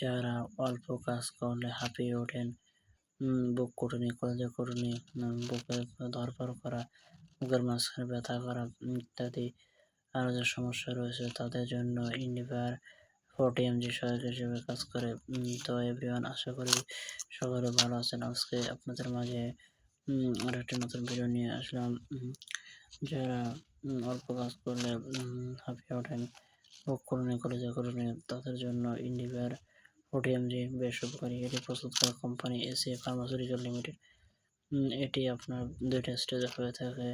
যারা অল্প কাজ করলে হাঁপিয়ে ওঠেন বুক কুটুনি, কলেজে কুটুনি বুকে ধরপড় করা, বুকের মাঝখানে ব্যথা করা ইত্যাদি আরও যে সমস্যা রয়েছে তাদের জন্য ইন্ডিভার ফোর্টি এমজি সহায়ক হিসেবে কাজ করে। তো এভরিওয়ান আশা করি সকলে ভালো আছেন। আজকে আপনাদের মাঝে আর একটা নতুন ভিডিও নিয়ে আসলাম। যারা অল্প কাজ করলে হাঁপিয়ে ওঠেন, বুক করুনি কলেজে করুনি তাদের জন্য ইন্ডিভার ফোর্টি এমজি বেশ উপকারী এটি প্রস্তুত করা কোম্পানি এসি ফার্মাসিউটিক্যাল লিমিটেড। এটি আপনার দুইটা স্টেজে হয়ে থাকে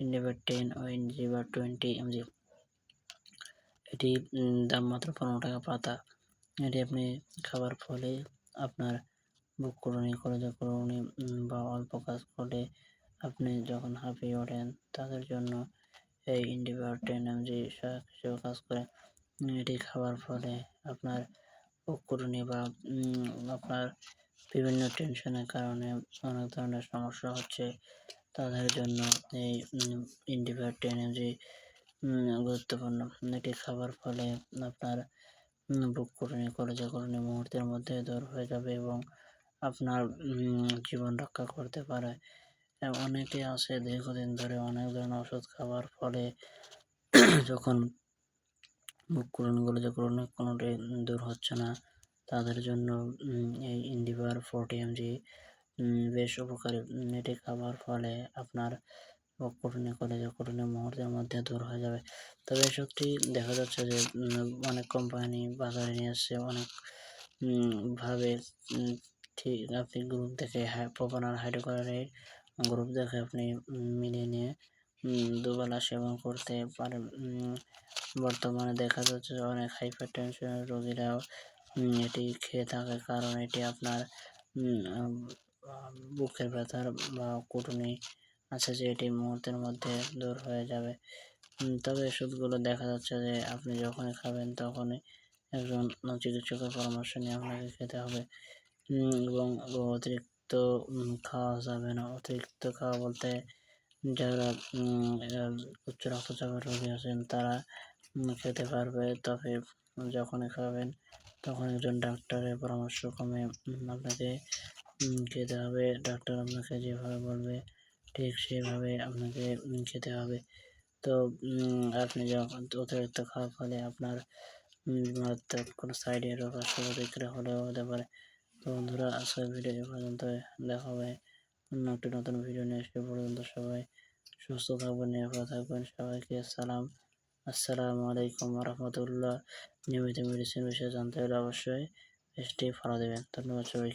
ইন্ডিভার টেন ও ইন্ডিভার টোয়েন্টি এমজি। এটি দাম মাত্র পনেরো টাকা পাতা এটি আপনি খাবার ফলে আপনার বুক করুনি কলেজে করুনি বা অল্প কাজ করলে আপনি যখন হাঁপিয়ে ওঠেন, তাদের জন্য এই ইন্ডিভার টেন এমজি কাজ করে। এটি খাবার ফলে আপনার করুনি বা আপনার বিভিন্ন টেনশনের কারণে অনেক ধরনের সমস্যা হচ্ছে। তাদের জন্য এই ইন্ডিভার টেন এমজি গুরুত্বপূর্ণ এটি খাবার ফলে আপনার বুক করুনি কলেজে করুনি মুহূর্তের মধ্যে দূর হয়ে যাবে এবং আপনার জীবন রক্ষা করতে পারে। অনেকে আছে দীর্ঘদিন ধরে অনেক ধরনের ওষুধ খাওয়ার ফলে যখন বুক করুন কলেজে করুন, কোনোটাই দূর হচ্ছে না। তাদের জন্য এই ইন্ডিভার ফোরটি এমজি বেশ উপকারী। এটি খাবার ফলে আপনার কঠিনে কলেজে কঠিনে মুহূর্তের মধ্যে দূর হয়ে যাবে। তবে সত্যি দেখা যাচ্ছে যে অনেক কোম্পানি বাজারে নিয়ে এসছে অনেক ভাবে ঠিক আপনি গ্রুপ দেখে প্রোপানার হাইড্রোকার্বনের গ্রুপ দেখে আপনি মিলিয়ে নিয়ে দুবেলা সেবন করতে পারে বর্তমানে দেখা যাচ্ছে অনেক হাইপার টেনশনের রোগীরাও এটি খেয়ে থাকে। কারণ এটি আপনার বুকের ব্যথার বা কুটুনি আছে যে এটি মুহূর্তের মধ্যে দূর হয়ে যাবে। তবে ওষুধগুলো দেখা যাচ্ছে যে আপনি যখনই খাবেন তখনই একজন চিকিৎসকের পরামর্শ নিয়ে আপনাকে খেতে হবে। এবং অতিরিক্ত খাওয়া যাবে না। অতিরিক্ত খাওয়া বলতে যারা উচ্চ রক্তচাপের রোগী আছেন, তারা খেতে পারবে। তবে যখনই খাবেন, তখন একজন ডাক্তারের পরামর্শ ক্রমে আপনাকে খেতে হবে। ডাক্তার আপনাকে যেভাবে বলবে, ঠিক সেভাবে আপনাকে খেতে হবে। তো আপনি যখন অতিরিক্ত খাওয়ার ফলে আপনার মারাত্মক কোনো সাইডে আসতে প্রতিক্রিয়া হলেও হতে পারে। তো বন্ধুরা, আজকের ভিডিও পর্যন্ত দেখা হবে। অন্য একটি নতুন ভিডিও নিয়ে আসবে পর্যন্ত সবাই সুস্থ থাকবেন, নিরাপদ থাকবেন। সবাইকে সালাম আসসালামু আলাইকুম রহমতুল্লাহ নিয়মিত মেডিসিন বিষয়ে জানতে হলে অবশ্যই এসটি ফলো দেবেন। ধন্যবাদ সবাই